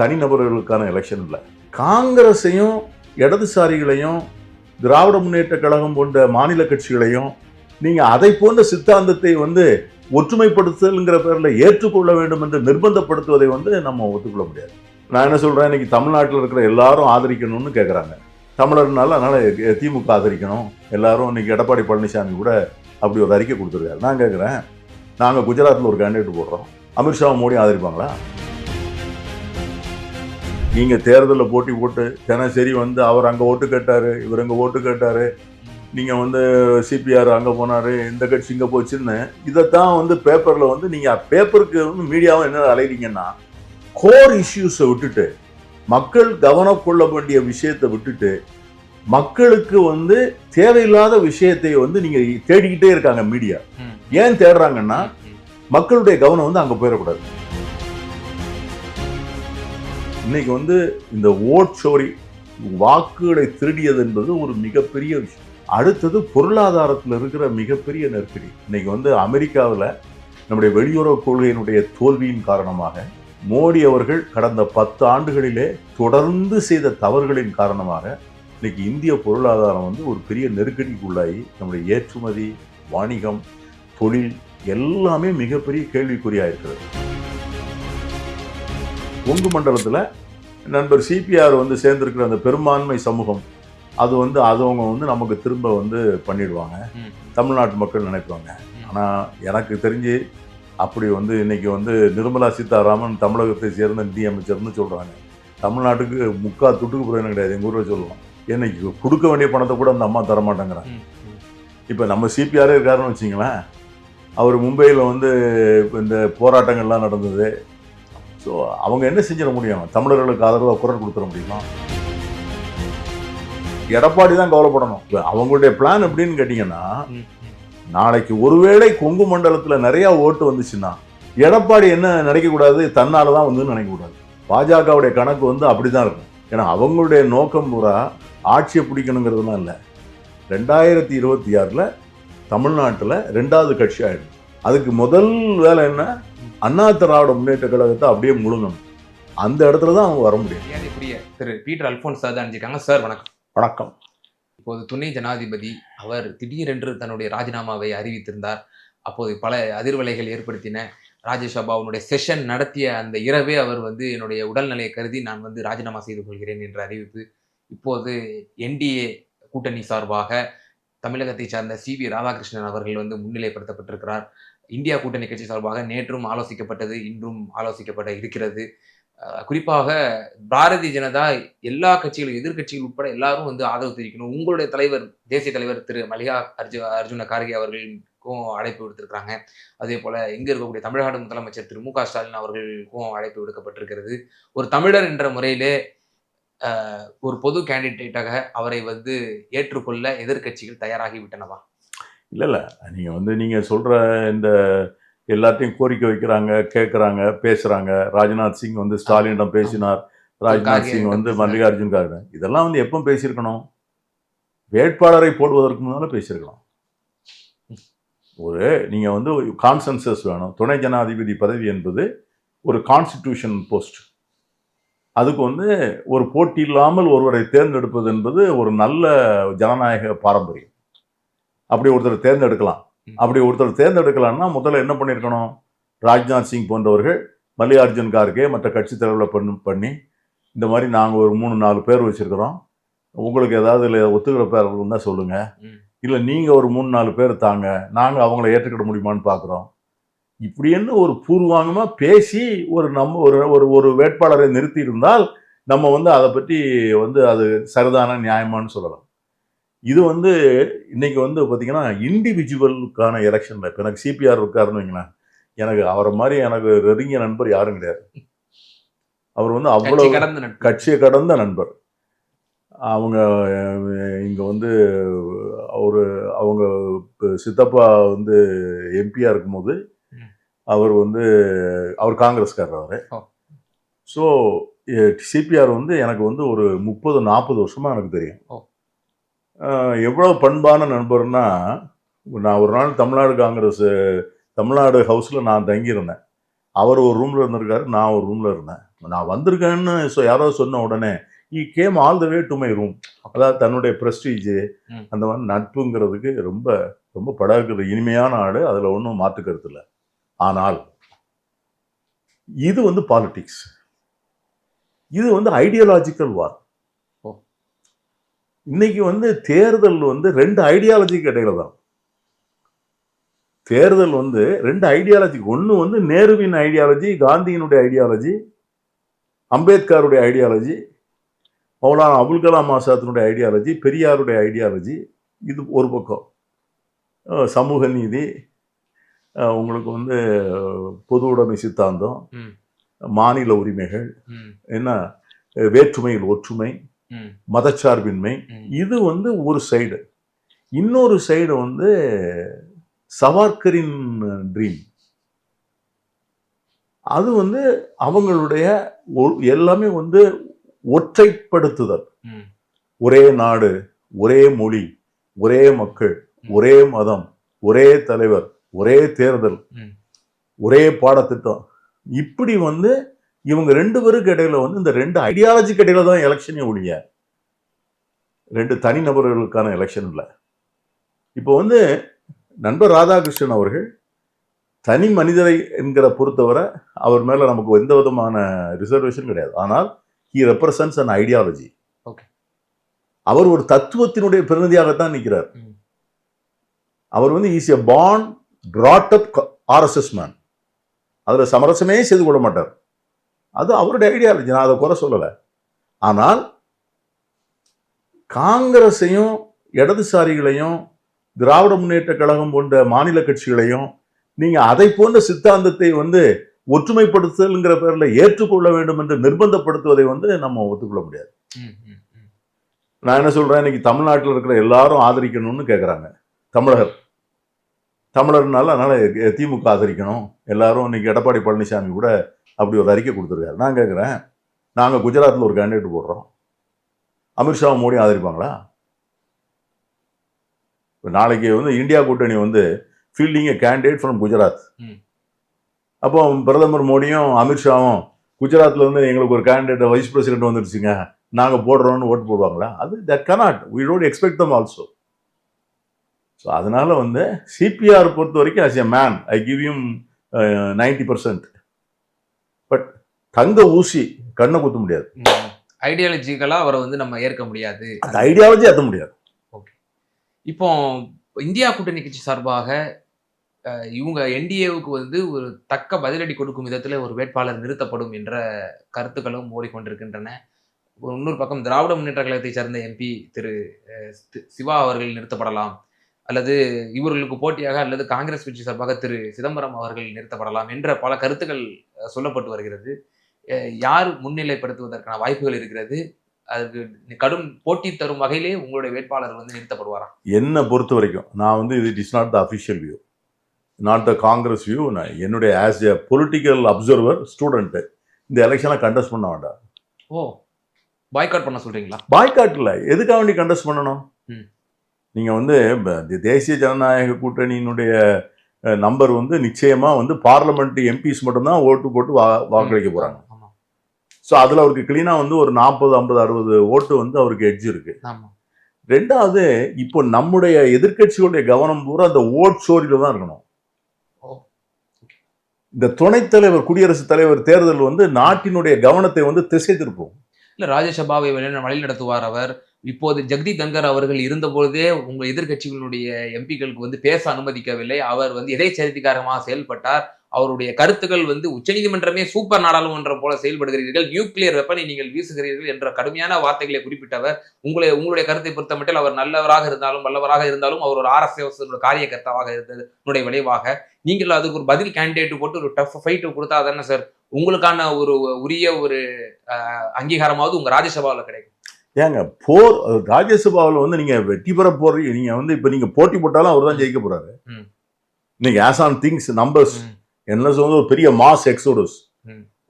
தனிநபர்களுக்கான election இல்லை. காங்கிரஸையும் இடதுசாரிகளையும் திராவிட முன்னேற்ற கழகம் போன்ற மாநில கட்சிகளையும் நீங்கள் அதை போன்ற சித்தாந்தத்தை வந்து ஒற்றுமைப்படுத்துதல்ங்கிற பேரில் ஏற்றுக்கொள்ள வேண்டும் என்று நிர்பந்தப்படுத்துவதை வந்து நம்ம ஒத்துக்கொள்ள முடியாது. நான் என்ன சொல்கிறேன் இன்றைக்கி தமிழ்நாட்டில் இருக்கிற எல்லாரும் ஆதரிக்கணும்னு கேட்குறாங்க தமிழர்னால அதனால் திமுக ஆதரிக்கணும். எல்லாரும் இன்றைக்கி எடப்பாடி பழனிசாமி கூட அப்படி ஒரு அறிக்கை கொடுத்துருக்காரு. நான் கேட்குறேன் நாங்கள் குஜராத்தில் ஒரு கேண்டிடேட் போடுறோம். அமித்ஷா மோடி ஆதரிப்பாங்களா? நீங்க தேர்தலில் போட்டி போட்டு தினசரி வந்து அவர் அங்க ஓட்டு கேட்டாரு இவர் அங்க ஓட்டு கேட்டாரு நீங்க வந்து சிபிஆர் அங்க போனாரு இந்த கட்சி இங்க போச்சுன்னு இதைத்தான் வந்து பேப்பர்ல வந்து நீங்க பேப்பருக்கு வந்து மீடியாவும் என்ன அலைறீங்கன்னா கோர் இஷ்யூஸை விட்டுட்டு மக்கள் கவனம் கொள்ள வேண்டிய விஷயத்தை விட்டுட்டு மக்களுக்கு வந்து தேவையில்லாத விஷயத்தை வந்து நீங்க தேடிக்கிட்டே இருக்காங்க மீடியா. ஏன் தேடுறாங்கன்னா. மக்களுடைய கவனம் வந்து அங்க போயிடக்கூடாது இன்னைக்கு வந்து இந்த ஓட் சோரி வாக்குகளை திருடியது என்பது ஒரு மிகப்பெரிய விஷயம். அடுத்தது பொருளாதாரத்தில் இருக்கிற மிகப்பெரிய நெருக்கடி. இன்னைக்கு வந்து அமெரிக்காவில் நம்முடைய வெளியுறவு கொள்கையினுடைய தோல்வியின் காரணமாக மோடி அவர்கள் கடந்த பத்து ஆண்டுகளிலே தொடர்ந்து செய்த தவறுகளின் காரணமாக இன்னைக்கு இந்திய பொருளாதாரம் வந்து ஒரு பெரிய நெருக்கடிக்குள்ளாகி நம்முடைய ஏற்றுமதி வாணிகம் தொழில் எல்லாமே மிகப்பெரிய கேள்விக்குறியாக இருக்கிறது கொங்கு மண்டலத்தில் நண்பர் சிபிஆர் வந்து சேர்ந்திருக்கிற அந்த பெரும்பான்மை சமூகம் அது வந்து அது அவங்க வந்து நமக்கு திரும்ப வந்து பண்ணிடுவாங்க. தமிழ்நாட்டு மக்கள் நினைப்பாங்க. ஆனால் எனக்கு தெரிஞ்சு அப்படி வந்து இன்னைக்கு வந்து நிர்மலா சீதாராமன் தமிழகத்தை சேர்ந்த நிதியமைச்சர்னு சொல்கிறாங்க தமிழ்நாட்டுக்கு முக்கா துட்டுக்கு பிரயோஜனம் கிடையாது எங்கள் ஊரில் சொல்லலாம் இன்னைக்கு கொடுக்க வேண்டிய பணத்தை கூட அந்த அம்மா தர மாட்டேங்கிறாங்க ம். ம். இப்போ நம்ம சிபிஆரே இருக்காருன்னு வச்சிங்களேன் அவர் மும்பையில் வந்து இந்த போராட்டங்கள்லாம் நடந்தது ஸோ அவங்க என்ன செஞ்சிட முடியும்? தமிழர்களுக்கு ஆதரவாக குரல் கொடுத்துட முடியுமா? எடப்பாடி தான் கவலைப்படணும். அவங்களுடைய பிளான் எப்படின்னு கேட்டிங்கன்னா. நாளைக்கு ஒருவேளை கொங்கு மண்டலத்தில் நிறைய ஓட்டு வந்துச்சுன்னா எடப்பாடி என்ன நினைக்கக்கூடாது தன்னால தான் வந்து நினைக்கக்கூடாது பாஜகவுடைய கணக்கு வந்து அப்படிதான் இருக்கும். ஏன்னா அவங்களுடைய நோக்கம் பூரா ஆட்சியை பிடிக்கணுங்கிறதுலாம் இல்லை. ரெண்டாயிரத்தி இருபத்தி ஆறில் தமிழ்நாட்டில் ரெண்டாவது கட்சி ஆயிடும் அதுக்கு முதல் வேலை என்ன? அண்ணா திராவிட முன்னேற்ற கழகத்தை அப்படியே முழுங்கணும். அந்த இடத்துல தான் அவங்க வர முடியும். மரியாதைக்குரிய திரு பீட்டர் அல்போன்ஸ் சார் தான் அணிஞ்சிருக்காங்க சார் வணக்கம். வணக்கம். இப்போது துணை ஜனாதிபதி அவர் திடீரென்று தன்னுடைய ராஜினாமாவை அறிவித்திருந்தார். அப்போது பல அதிர்வலைகள் ஏற்படுத்தின. ராஜ்யசபாவுடைய செஷன் நடத்திய அந்த இரவே அவர் வந்து என்னுடைய உடல்நிலையை கருதி நான் வந்து ராஜினாமா செய்து கொள்கிறேன் என்ற அறிவிப்பு. இப்போது என்டிஏ கூட்டணி சார்பாக தமிழகத்தை சார்ந்த சி வி ராதாகிருஷ்ணன் அவர்கள் வந்து முன்னிலைப்படுத்தப்பட்டிருக்கிறார். இந்தியா கூட்டணி கட்சி சார்பாக நேற்றும் ஆலோசிக்கப்பட்டது இன்றும் ஆலோசிக்கப்பட இருக்கிறது. குறிப்பாக பாரதிய ஜனதா எல்லா கட்சிகளும் எதிர்கட்சிகள் உட்பட எல்லாரும் வந்து ஆதரவு தெரிவிக்கணும். உங்களுடைய தலைவர் தேசிய தலைவர் திரு மல்லிகா அர்ஜு அர்ஜுன கார்கே அவர்களுக்கும் அழைப்பு விடுத்திருக்கிறாங்க. அதே போல இங்க இருக்கக்கூடிய தமிழ்நாடு முதலமைச்சர் திரு மு க ஸ்டாலின் அவர்களுக்கும் அழைப்பு விடுக்கப்பட்டிருக்கிறது. ஒரு தமிழர் என்ற முறையிலே ஒரு பொது கேண்டிடேட்டாக அவரை வந்து ஏற்றுக்கொள்ள எதிர்க்கட்சிகள் தயாராகி விட்டனவா? இல்லை இல்லை நீங்கள் வந்து நீங்கள் சொல்கிற இந்த எல்லாத்தையும் கோரிக்கை வைக்கிறாங்க கேட்குறாங்க பேசுகிறாங்க ராஜ்நாத் சிங் வந்து ஸ்டாலினிடம் பேசினார். ராஜ்நாத் சிங் வந்து. மல்லிகார்ஜுன் கார்கே இதெல்லாம் வந்து எப்போ பேசியிருக்கணும்? வேட்பாளரை போடுவதற்கு முன்னால் பேசியிருக்கலாம். ஒரு நீங்கள் வந்து கான்சென்சஸ் வேணும். துணை ஜனாதிபதி பதவி என்பது ஒரு கான்ஸ்டிடியூஷன் போஸ்ட் அதுக்கு வந்து ஒரு போட்டி இல்லாமல் ஒருவரை தேர்ந்தெடுப்பது என்பது ஒரு நல்ல ஜனநாயக பாரம்பரியம். அப்படி ஒருத்தர் தேர்ந்தெடுக்கலாம். அப்படி ஒருத்தர் தேர்ந்தெடுக்கலாம்னா முதல்ல என்ன பண்ணியிருக்கணும்? ராஜ்நாத் சிங் போன்றவர்கள் மல்லிகார்ஜுன் கார்கே மற்ற கட்சி தலைவர்களை பண்ணி பண்ணி இந்த மாதிரி நாங்கள் ஒரு மூணு நாலு பேர் வச்சுருக்கிறோம். உங்களுக்கு ஏதாவது இதில் ஒத்துக்கிற பேர் இருந்தால் சொல்லுங்கள். இல்லை நீங்கள் ஒரு மூணு நாலு பேர் தாங்க. நாங்கள் அவங்கள ஏற்றுக்கிட முடியுமான்னு பார்க்குறோம் இப்படின்னு ஒரு பூர்வாங்கமாக பேசி ஒரு நம்ம ஒரு ஒரு ஒரு வேட்பாளரை நிறுத்தி இருந்தால் நம்ம வந்து அதை பற்றி வந்து அது சரிதான நியாயமான்னு சொல்லலாம். இது வந்து இன்னைக்கு வந்து பார்த்தீங்கன்னா இண்டிவிஜுவலுக்கான எலெக்ஷனில் இப்போ எனக்கு சிபிஆர் இருக்காருன்னு வைங்களேன். எனக்கு அவரை மாதிரி எனக்கு நெருங்கிய நண்பர் யாரும் கிடையாது. அவர் வந்து கட்சி அவ்வளவு கடந்த கட்சியை கடந்த நண்பர். அவங்க இங்கே வந்து அவர் அவங்க சித்தப்பா வந்து எம்பியாக இருக்கும்போது. அவர் வந்து அவர் காங்கிரஸ்காரர் அவர். ஸோ சிபிஆர் வந்து எனக்கு வந்து ஒரு முப்பது நாற்பது வருஷமாக எனக்கு தெரியும். எவ்வளவு பண்பான நண்பர்னா நான் ஒரு நாள் தமிழ்நாடு காங்கிரஸ் தமிழ்நாடு ஹவுஸில் நான் தங்கியிருந்தேன். அவர் ஒரு ரூமில் இருந்திருக்காரு நான் ஒரு ரூமில் இருந்தேன். நான் வந்திருக்கேன்னு சொ- யாரோ சொன்ன உடனே he came all the way to my room அதாவது தன்னுடைய ப்ரெஸ்டீஜ். அந்த மாதிரி நட்புங்கிறதுக்கு ரொம்ப ரொம்ப பழகுற இனிமையான ஆடு அதில் ஒன்றும் மாற்று கருத்து இல்லை. ஆனால் இது வந்து பாலிடிக்ஸ் இது வந்து ஐடியாலஜிக்கல் வார். இன்னைக்கு வந்து தேர்தல் வந்து ரெண்டு ஐடியாலஜிக்கு இடையில தான். தேர்தல் வந்து ரெண்டு ஐடியாலஜி ஒன்று வந்து நேருவின் ஐடியாலஜி காந்தியினுடைய ஐடியாலஜி அம்பேத்கருடைய ஐடியாலஜி மௌலானா அபுல் கலாம் ஆசாத்தினுடைய ஐடியாலஜி பெரியாருடைய ஐடியாலஜி இது ஒரு பக்கம். சமூக நீதி உங்களுக்கு வந்து பொது உடைமை சித்தாந்தம். மாநில உரிமைகள் என்ன வேற்றுமையில் ஒற்றுமை மதச்சார்பின்மை. இது வந்து ஒரு சைடு இன்னொரு சைடு வந்து சவார்கரின் ட்ரீம் அது வந்து அவங்களுடைய எல்லாமே வந்து ஒற்றைப்படுத்துதல். ஒரே நாடு ஒரே மொழி ஒரே மக்கள். ஒரே மதம் ஒரே தலைவர் ஒரே தேர்தல். ஒரே பாடத்திட்டம் இப்படி வந்து இவங்க ரெண்டு பேருக்கு இடையில வந்து இந்த ரெண்டு ஐடியாலஜிக்கு இடையில தான் எலெக்ஷனே ஒழிய ரெண்டு தனிநபர்களுக்கான எலெக்ஷன் இல்லை. இப்போ வந்து நண்பர் ராதாகிருஷ்ணன் அவர்கள் தனி மனிதரை என்கிற பொறுத்தவரை அவர் மேல நமக்கு எந்த விதமான ரிசர்வேஷன் கிடையாது. ஆனால் he represents an ideology Okay. அவர் ஒரு தத்துவத்தினுடைய பிரதிநிதியாகத்தான் நிற்கிறார். அவர் வந்து is a born brought up RSS man அதுல சமரசமே செய்து கொள்ள மாட்டார். அது அவருடைய ஐடியாலஜி நான் அதை குறை சொல்லலை. ஆனால் காங்கிரஸையும் இடதுசாரிகளையும் திராவிட முன்னேற்ற கழகம் போன்ற மாநில கட்சிகளையும் நீங்க அதை போன்ற சித்தாந்தத்தை வந்து ஒற்றுமைப்படுத்துதல்ங்கிற பேர்ல ஏற்றுக்கொள்ள வேண்டும் என்று நிர்பந்தப்படுத்துவதை வந்து நம்ம ஒத்துக்கொள்ள முடியாது. நான் என்ன சொல்றேன்? இன்னைக்கு தமிழ்நாட்டில் இருக்கிற எல்லாரும் ஆதரிக்கணும்னு கேட்குறாங்க தமிழகர் தமிழர்னால அதனால திமுக ஆதரிக்கணும். எல்லாரும் இன்னைக்கு எடப்பாடி பழனிசாமி கூட அப்படி ஒரு அறிக்கை கொடுத்துருக்காரு. நான் கேட்குறேன் நாங்கள் குஜராத்தில் ஒரு கேண்டிடேட் போடுறோம். அமித்ஷா மோடி ஆதரிப்பாங்களா? நாளைக்கு வந்து இந்தியா கூட்டணி வந்து ஃபீல்டிங் கேண்டிடேட் ஃப்ரம் குஜராத். அப்போ பிரதமர் மோடியும் அமித்ஷாவும் குஜராத்ல இருந்து எங்களுக்கு ஒரு கேண்டிடேட் வைஸ் பிரசிடென்ட் வந்துடுச்சுங்க. நாங்க போடுறோம்னு ஓட்டு போடுவாங்களா? அது that cannot we don't expect them also so அதனால வந்து சிபிஆர் பொறுத்த வரைக்கும் as a man I give him ninety percent but தங்க ஊசி கண்ணை குத்த முடியாது. ம். ஐடியாலஜிக்கலா அவரை வந்து நம்ம ஏற்க முடியாது. அந்த ஐடியாலஜி அத்த முடியாது. இப்போ இந்தியா கூட்டணி கட்சி சார்பாக இவங்க என்டிஏவுக்கு வந்து ஒரு தக்க பதிலடி கொடுக்கும் விதத்துல ஒரு வேட்பாளர் நிறுத்தப்படும் என்ற கருத்துக்களும் ஓடிக்கொண்டிருக்கின்றன. ஒரு இன்னொரு பக்கம் திராவிட முன்னேற்ற கழகத்தை சேர்ந்த எம்பி திரு சிவா அவர்கள் நிறுத்தப்படலாம். அல்லது இவர்களுக்கு போட்டியாக அல்லது காங்கிரஸ் கட்சி சார்பாக திரு சிதம்பரம் அவர்கள் நிறுத்தப்படலாம் என்ற பல கருத்துக்கள் சொல்லப்பட்டு வருகிறது. யார் முன்னிலைப்படுத்துவதற்கான வாய்ப்புகள் இருக்கிறது? அதுக்கு கடும் போட்டி தரும் வகையிலே உங்களுடைய வேட்பாளர் வந்து நிறுத்தப்படுவாரா? என்னை பொறுத்த வரைக்கும் நான் வந்து இது it is not the official view not the Congress view நான் என்னுடைய as a political observer student இந்த எலெக்ஷனை கண்டஸ்ட் பண்ண வேண்டாம். ஓ பாய்காட் பண்ண சொல்றீங்களா? பாய்காட் இல்லை. எதுக்காக வேண்டி கண்டஸ்ட் பண்ணணும். நீங்கள் வந்து தேசிய ஜனநாயக கூட்டணியினுடைய நம்பர் வந்து நிச்சயமா வந்து பார்லமெண்ட் எம்பிஸ் மட்டும்தான் ஓட்டு போட்டு வா வாக்களிக்க போறாங்க. ஆமா. ஸோ அதில் அவருக்கு க்ளீனாக வந்து ஒரு நாற்பது ஐம்பது அறுபது ஓட்டு வந்து அவருக்கு எட்ஜ் இருக்கு. ரெண்டாவது இப்போ நம்முடைய எதிர்க்கட்சிகளுடைய கவனம் பூரா அந்த ஓட் சோரியில தான் இருக்கணும். இந்த துணைத் தலைவர் குடியரசுத் தலைவர் தேர்தல் வந்து நாட்டினுடைய கவனத்தை வந்து திசை திருப்பும். இல்ல ராஜ்யசபாவை வழி நடத்துவார் அவர். இப்போது ஜெகதி தங்கர் அவர்கள் இருந்தபொழுதே உங்கள் எதிர்கட்சிகளுடைய எம்பிக்களுக்கு வந்து பேச அனுமதிக்கவில்லை. அவர் வந்து எதைச்சரித்திகாரமாக செயல்பட்டார்? அவருடைய கருத்துக்கள் வந்து உச்சநீதிமன்றமே சூப்பர் நாடாளுமன்றம் போல செயல்படுகிறீர்கள். நியூக்ளியர் வெப்பனை நீங்கள் வீசுகிறீர்கள் என்ற கடுமையான வார்த்தைகளை குறிப்பிட்டவர். உங்களை உங்களுடைய கருத்தை பொறுத்த மட்டும் அவர் நல்லவராக இருந்தாலும் வல்லவராக இருந்தாலும் அவர் ஒரு ஆர்எஸ்எஸ் காரியகர்த்தாவாக இருந்ததனுடைய விளைவாக. நீங்கள் அதுக்கு ஒரு பதில் கேண்டிடேட் போட்டு ஒரு டஃப் ஃபைட்டு கொடுத்தா தானே சார்? உங்களுக்கான ஒரு உரிய ஒரு அங்கீகாரமாவது உங்க ராஜ்யசபாவில் கிடைக்கும். ஏங்க போர் ராஜ்யசபாவில் வந்து நீங்க வெற்றி பெற போறீங்க நீங்க வந்து இப்போ நீங்க போட்டி போட்டாலும் அவர் தான் ஜெயிக்க போறாரு. இன்னைக்கு ஆஸ் ஆன் திங்ஸ் நம்பர்ஸ். என்ன வந்து ஒரு பெரிய மாஸ் எக்ஸோடஸ்.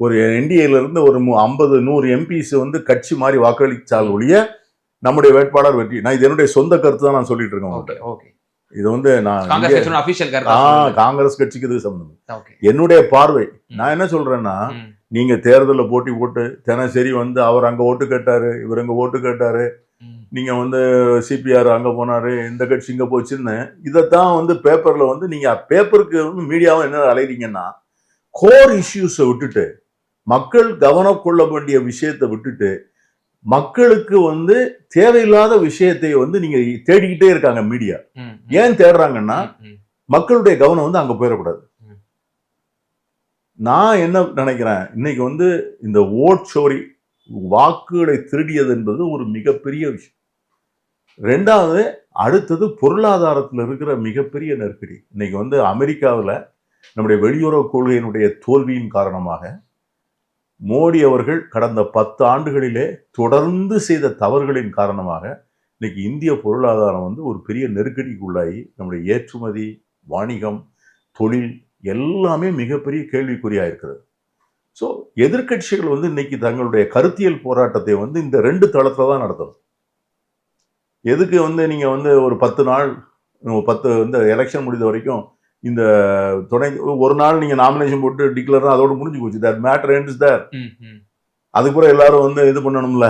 ஒரு என்டிஏல இருந்து ஒரு ஐம்பது நூறு எம்பிஸ் வந்து கட்சி மாதிரி வாக்களிச்சால் ஒழிய நம்முடைய வேட்பாளர் வெற்றி. நான் இது என்னுடைய சொந்த கருத்து தான் நான் சொல்லிட்டு இருக்கேன் ஓகே இது வந்து நான் காங்கிரஸ் கட்சிக்கு இது சம்பந்தம். என்னுடைய பார்வை. நான் என்ன சொல்றேன்னா ம். நீங்க தேர்தலில் போட்டி போட்டு தினசரி வந்து அவர் அங்க ஓட்டு கேட்டாரு இவர் அங்க ஓட்டு கேட்டாரு ம், நீங்க வந்து சிபிஆர் அங்க போனாரு இந்த கட்சி இங்க போச்சுன்னு இதைத்தான் வந்து பேப்பர்ல வந்து நீங்க பேப்பருக்கு வந்து மீடியாவும் என்ன அலைறீங்கன்னா கோர் இஷ்யூஸை விட்டுட்டு மக்கள் கவனம் கொள்ள வேண்டிய விஷயத்தை விட்டுட்டு மக்களுக்கு வந்து தேவையில்லாத விஷயத்தை வந்து நீங்க தேடிக்கிட்டே இருக்காங்க மீடியா ஏன் தேடுறாங்கன்னா மக்களுடைய கவனம் வந்து அங்க போயிடக்கூடாது. நான் என்ன நினைக்கிறேன்? இன்னைக்கு வந்து இந்த ஓட் சோரி வாக்குகளை திருடியது என்பது ஒரு மிகப்பெரிய விஷயம். ரெண்டாவது அடுத்தது பொருளாதாரத்தில் இருக்கிற மிகப்பெரிய நெருக்கடி. இன்னைக்கு வந்து அமெரிக்காவில் நம்முடைய வெளியுறவு கொள்கையினுடைய தோல்வியின் காரணமாக மோடி அவர்கள் கடந்த பத்து ஆண்டுகளிலே தொடர்ந்து செய்த தவறுகளின் காரணமாக இன்னைக்கு இந்திய பொருளாதாரம் வந்து ஒரு பெரிய நெருக்கடிக்குள்ளாகி நம்முடைய ஏற்றுமதி வாணிகம் தொழில் எல்லாமே மிகப்பெரிய கேள்விக்குறியா இருக்கிறது ஸோ எதிர்க்கட்சிகள் வந்து இன்னைக்கு தங்களுடைய கருத்தியல் போராட்டத்தை வந்து இந்த ரெண்டு தளத்துல தான் நடத்தணும். எதுக்கு வந்து நீங்க வந்து ஒரு பத்து நாள் பத்து வந்து எலெக்ஷன் முடிந்த வரைக்கும் இந்த துணை ஒரு நாள் நீங்க நாமினேஷன் போட்டு டிக்ளேர் அதோட முடிஞ்சு போச்சு. தட் மேட்டர் எண்ட்ஸ் ம். அதுக்கப்புறம் எல்லாரும் வந்து இது பண்ணணும்ல.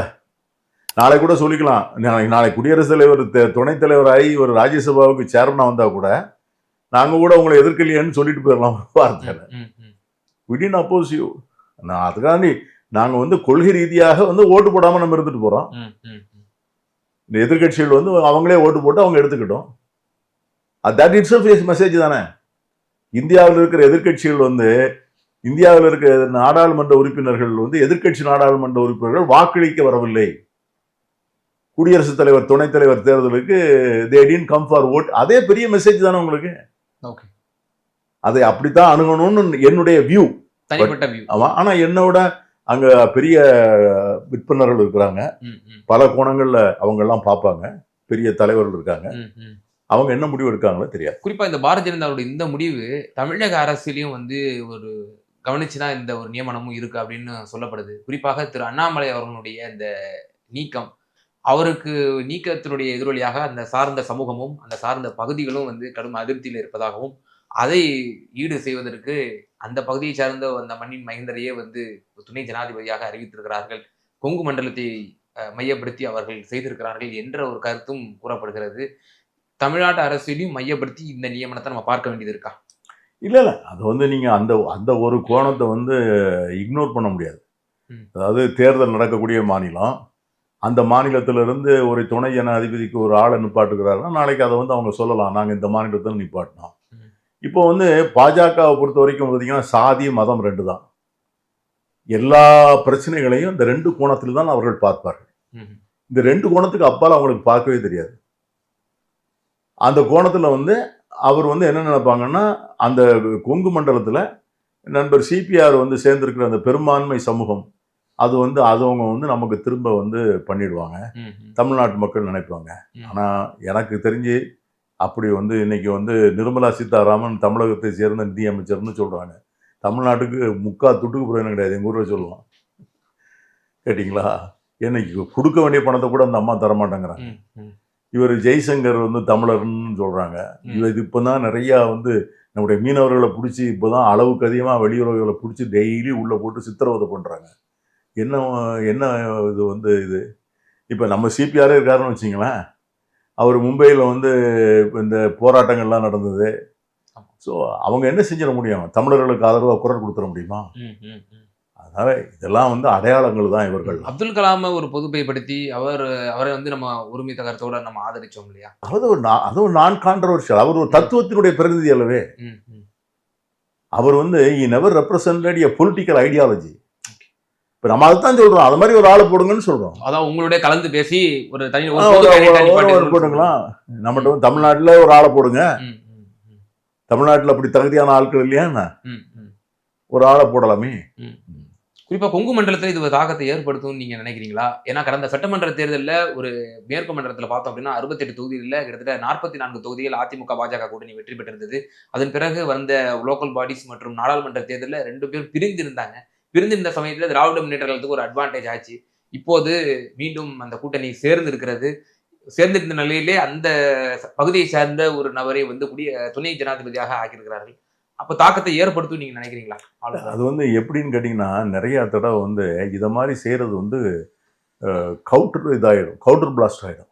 நாளை கூட சொல்லிக்கலாம். நாளைக்கு நாளை குடியரசுத் தலைவர் துணைத் தலைவராகி ஒரு ராஜ்யசபாவுக்கு சேர்மனா வந்தா கூட நாங்க கூட உங்களை எதிர்க்கலையேன்னு சொல்லிட்டு போயிடலாம் ஒரு வார்த்தை ம், ம். விடின் அப்போஸ் யூ நான் அதுக்காண்டி நாங்க வந்து கொள்கை ரீதியாக வந்து ஓட்டு போடாம நம்ம இருந்துட்டு போறோம். இந்த எதிர்க்கட்சிகள் வந்து அவங்களே ஓட்டு போட்டு அவங்க எடுத்துக்கிட்டோம். தட் இட்ஸ் ஃபேஸ் மெசேஜ் தானே? இந்தியாவில் இருக்கிற எதிர்க்கட்சிகள் வந்து இந்தியாவில் இருக்கிற நாடாளுமன்ற உறுப்பினர்கள் வந்து எதிர்க்கட்சி நாடாளுமன்ற உறுப்பினர்கள் வாக்களிக்க வரவில்லை. குடியரசுத் தலைவர் துணைத் தலைவர் தேர்தலுக்கு they didn't come for vote அதே பெரிய மெசேஜ் தானே உங்களுக்கு? அதை அப்படித்தான் அணுகணும்னு என்னுடைய வியூ தனிப்பட்ட வியூ ஆமா ஆனா என்னோட அங்க பெரிய விற்பனர்கள் இருக்கிறாங்க. பல கோணங்கள்ல அவங்க எல்லாம் பார்ப்பாங்க. பெரிய தலைவர்கள் இருக்காங்க. அவங்க என்ன முடிவு எடுக்காங்களோ தெரியாது. குறிப்பா இந்த பாரதிய ஜனதாவோட இந்த முடிவு தமிழக அரசியலையும் வந்து ஒரு கவனிச்சுதான் இந்த ஒரு நியமனமும் இருக்கு அப்படின்னு சொல்லப்படுது. குறிப்பாக திரு அண்ணாமலை அவர்களுடைய இந்த நீக்கம். அவருக்கு நீக்கத்தினுடைய எதிரொலியாக அந்த சார்ந்த சமூகமும் அந்த சார்ந்த பகுதிகளும் வந்து கடும் அதிருப்தியில் இருப்பதாகவும் அதை ஈடு செய்வதற்கு அந்த பகுதியை சார்ந்த அந்த மண்ணின் மகிந்தரையே வந்து துணை ஜனாதிபதியாக அறிவித்திருக்கிறார்கள். கொங்கு மண்டலத்தை மையப்படுத்தி அவர்கள் செய்திருக்கிறார்கள் என்ற ஒரு கருத்தும் கூறப்படுகிறது. தமிழ்நாட்டு அரசியலையும் மையப்படுத்தி இந்த நியமனத்தை நம்ம பார்க்க வேண்டியது இருக்கா? இல்ல இல்ல. அது வந்து நீங்க அந்த அந்த ஒரு கோணத்தை வந்து இக்னோர் பண்ண முடியாது. அதாவது தேர்தல் நடக்கக்கூடிய மாநிலம் அந்த மாநிலத்திலிருந்து ஒரு துணை ஜனாதிபதிக்கு ஒரு ஆளை நிப்பாட்டுக்கிறாருன்னா நாளைக்கு அதை வந்து அவங்க சொல்லலாம். நாங்க இந்த மாநிலத்தில் நிப்பாட்டினோம். இப்போ வந்து பாஜகவை பொறுத்த வரைக்கும் பார்த்தீங்கன்னா சாதி மதம் ரெண்டு தான். எல்லா பிரச்சனைகளையும் இந்த ரெண்டு கோணத்தில் தான் அவர்கள் பார்ப்பார்கள். இந்த ரெண்டு கோணத்துக்கு அப்பால் அவங்களுக்கு பார்க்கவே தெரியாது. அந்த கோணத்தில் வந்து அவர் வந்து என்ன நினைப்பாங்கன்னா அந்த கொங்கு மண்டலத்தில் நண்பர் சிபிஆர் வந்து சேர்ந்திருக்கிற அந்த பெரும்பான்மை சமூகம் அது வந்து அது அவங்க வந்து நமக்கு திரும்ப வந்து பண்ணிடுவாங்க. தமிழ்நாட்டு மக்கள் நினைப்பாங்க. ஆனால் எனக்கு தெரிஞ்சு அப்படி வந்து இன்னைக்கு வந்து நிர்மலா சீதாராமன் தமிழகத்தை சேர்ந்த நிதி அமைச்சர்னு சொல்றாங்க. தமிழ்நாட்டுக்கு முக்கா துட்டுக்கு பிரயோஜனம் கிடையாது. எங்கள் ஊரில் சொல்லலாம் கேட்டிங்களா? என்னைக்கு கொடுக்க வேண்டிய பணத்தை கூட அந்த அம்மா தரமாட்டேங்கிறாங்க. இவர் ஜெய்சங்கர் வந்து தமிழர்னு சொல்றாங்க. ம். இவர் இப்போதான் நிறையா வந்து நம்முடைய மீனவர்களை பிடிச்சி இப்போதான் அளவுக்கு அதிகமாக வெளியுறவுகளை பிடிச்சி டெய்லி உள்ளே போட்டு சித்திரவதை பண்ணுறாங்க என்ன என்ன இது வந்து இது? இப்போ நம்ம சிபிஆரே இருக்காருன்னு வச்சிங்களேன். அவர் மும்பையில் வந்து இந்த போராட்டங்கள்லாம் நடந்தது. ஸோ அவங்க என்ன செஞ்சிட முடியும்? தமிழர்களுக்கு ஆதரவாக குரல் கொடுத்துட முடியுமா. அதனால இதெல்லாம் வந்து அடையாளங்கள் தான் இவர்கள். அப்துல் கலாமை ஒரு பொதுப்பைப்படுத்தி அவர் அவரை வந்து நம்ம உரிமை தகரத்தோட நம்ம ஆதரிச்சோம் இல்லையா? அது ஒரு நா- அது ஒரு நான் கான்ட்ரவர்ஷியல் அவர் ஒரு தத்துவத்தினுடைய பிரதிநிதி அல்லவே. அவர் வந்து he never represented a political ideology இப்போ நம்ம அதுதான் சொல்றோம். அது மாதிரி ஒரு ஆளை போடுங்கன்னு சொல்றோம். அதான் உங்களுடைய கலந்து பேசி ஒரு தனி ஒரு போட்டுங்களா நம்மகிட்ட தமிழ்நாட்டுல ஒரு ஆளை போடுங்க. தமிழ்நாட்டுல அப்படி தகுதியான ஆட்கள் இல்லையா என்ன? ஒரு ஆளை போடலாமே. ம். குறிப்பா கொங்கு மண்டலத்துல இது ஒரு தாக்கத்தை ஏற்படுத்தும் நீங்க நினைக்கிறீங்களா? ஏன்னா கடந்த சட்டமன்ற தேர்தல்ல ஒரு மேற்கு மண்டலத்துல பார்த்தோம் அப்படின்னா அறுபத்தெட்டு தொகுதிகளில் கிட்டத்தட்ட நாற்பத்தி நான்கு தொகுதிகள் அதிமுக பாஜக கூட்டணி வெற்றி பெற்றிருந்தது. அதன் பிறகு வந்த லோக்கல் பாடிஸ் மற்றும் நாடாளுமன்ற தேர்தலில் ரெண்டு பேரும் பிரிந்திருந்தாங்க. பிரிந்திருந்த சமயத்தில் திராவிட முன்னேற்ற கழகத்துக்கு ஒரு அட்வான்டேஜ் ஆச்சு. இப்போது மீண்டும் அந்த கூட்டணி சேர்ந்து இருக்கிறது சேர்ந்திருந்த நிலையிலே அந்த பகுதியை சார்ந்த ஒரு நபரை வந்து குடிய துணை ஜனாதிபதியாக ஆக்கியிருக்கிறார்கள். அப்போ தாக்கத்தை ஏற்படுத்தும் நீங்க நினைக்கிறீங்களா? அது வந்து எப்படின்னு கேட்டிங்கன்னா நிறைய தடவை வந்து இதை மாதிரி செய்கிறது வந்து கவுண்டர் இதாகிடும் கவுண்டர் பிளாஸ்ட் ஆகிடும்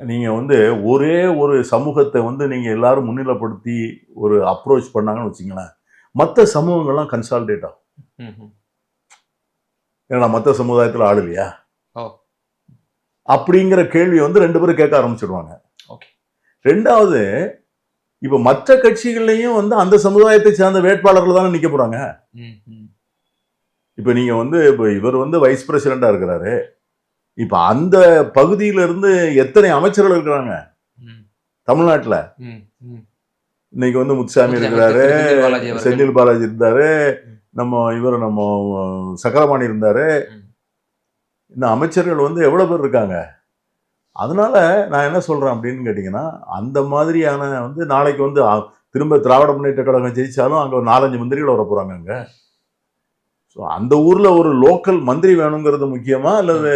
நீங்கள் வந்து ஒரே ஒரு சமூகத்தை வந்து நீங்கள் எல்லாரும் முன்னிலைப்படுத்தி ஒரு அப்ரோச் பண்ணாங்கன்னு வச்சிங்களேன் மற்ற சமூகங்கள்லாம் கன்சால்டேட் ஆகும். ஏன்னா மற்ற சமுதாயத்தில் ஆள் இல்லையா. அப்படிங்கிற கேள்வியை வந்து ரெண்டு பேரும் கேட்க ஆரம்பிச்சிடுவாங்க. ரெண்டாவது இப்போ மற்ற கட்சிகள்லையும் வந்து அந்த சமுதாயத்தை சேர்ந்த வேட்பாளர்கள் தானே நிற்க போகிறாங்க ம். இப்போ நீங்கள் வந்து இப்போ இவர் வந்து வைஸ் பிரசிடெண்ட்டாக இருக்கிறாரு இப்போ அந்த பகுதியில இருந்து எத்தனை அமைச்சர்கள் இருக்கிறாங்க தமிழ்நாட்டில். இன்னைக்கு வந்து முத்துசாமி இருக்கிறாரு செந்தில் பாலாஜி இருந்தாரு. நம்ம இவர் நம்ம சக்கரபாணி இருந்தாரு. இந்த அமைச்சர்கள் வந்து எவ்வளவு பேர் இருக்காங்க அதனால நான் என்ன சொல்றேன் அப்படின்னு கேட்டிங்கன்னா அந்த மாதிரியான வந்து நாளைக்கு வந்து திரும்ப திராவிட முன்னேற்ற கழகம் ஜெயிச்சாலும் அங்க ஒரு நாலஞ்சு மந்திரிகள் வர போறாங்க அங்க ஸோ அந்த ஊர்ல ஒரு லோக்கல் மந்திரி வேணுங்கிறது முக்கியமா அல்லது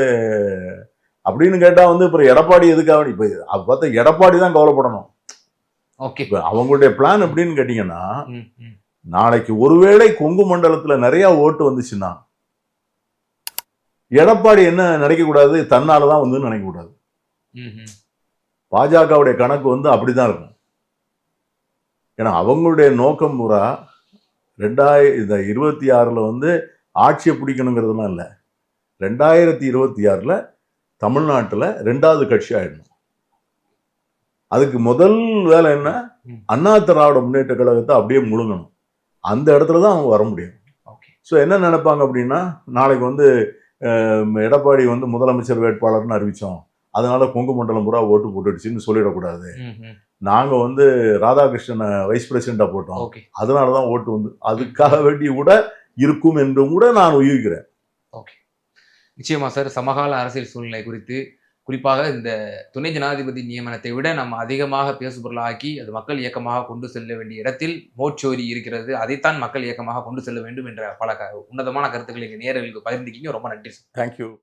அப்படின்னு கேட்டா வந்து இப்போ எடப்பாடி எதுக்காக இப்போ அப்ப பார்த்தா எடப்பாடி தான் கவலைப்படணும் ஓகே. அவங்களுடைய பிளான் எப்படின்னு கேட்டிங்கன்னா. நாளைக்கு ஒருவேளை கொங்கு மண்டலத்துல நிறைய ஓட்டு வந்துச்சுன்னா எடப்பாடி என்ன நினைக்கக்கூடாது? தன்னால தான் வந்து நினைக்கக்கூடாது. பாஜகவுடைய கணக்கு வந்து அப்படிதான் இருக்கும். ஏன்னா அவங்களுடைய நோக்கம் பூரா ரெண்டாயிர இந்த இருபத்தி ஆறுல வந்து ஆட்சியை பிடிக்கணுங்கிறதுலாம் இல்லை. ரெண்டாயிரத்தி இருபத்தி ஆறுல தமிழ்நாட்டுல ரெண்டாவது கட்சி ஆயிடணும். அதுக்கு முதல் வேலை என்ன. அண்ணா திராவிட முன்னேற்ற கழகத்தை அப்படியே முழுங்கணும். அந்த இடத்துல தான் அவங்க வர முடியும். ஓகே. ஸோ என்ன நினைப்பாங்க அப்படின்னா நாளைக்கு வந்து எடப்பாடி வந்து முதலமைச்சர் வேட்பாளர்னு அறிவிச்சோம். அதனால கொங்கு மண்டலம் பூரா ஓட்டு போட்டுடுச்சுன்னு சொல்லிடக்கூடாது. ம், ம். நாங்க வந்து ராதாகிருஷ்ணனை வைஸ் பிரசிடண்டா போட்டோம். ஓகே. அதனால தான் ஓட்டு வந்து அதுக்காக வேண்டி கூட இருக்கும் என்றும் கூட நான் ஊகிக்கிறேன். நிச்சயமா சார் சமகால அரசியல் சூழ்நிலை குறித்து குறிப்பாக இந்த துணை ஜனாதிபதி நியமனத்தை விட நம்ம அதிகமாக பேசுபொருளாக்கி அது மக்கள் இயக்கமாக கொண்டு செல்ல வேண்டிய இடத்தில் மோட்சோரி இருக்கிறது. அதைத்தான் மக்கள் இயக்கமாக கொண்டு செல்ல வேண்டும் என்ற பல க- உன்னதமான கருத்துக்களை எங்க நேயர்களுக்கு பகிர்ந்துக்கிங்க ரொம்ப நன்றி சார். தேங்க்யூ